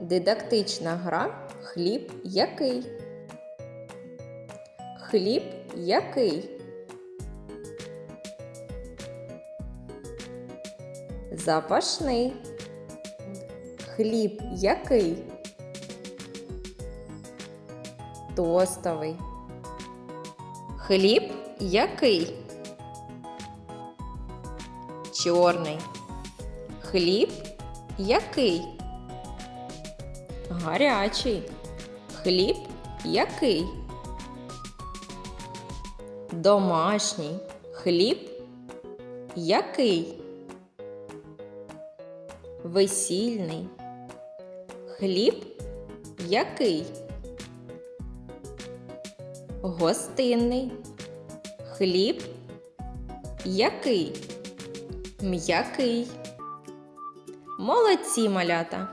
Дидактична гра хліб який? Хліб який? Запашний. Хліб який? Тостовий. Хліб який? Чорний. Хліб який? Гарячий. Хліб який? Домашній. Хліб який? Весільний. Хліб який? Гостинний. Хліб який? М'який. Молодці малята!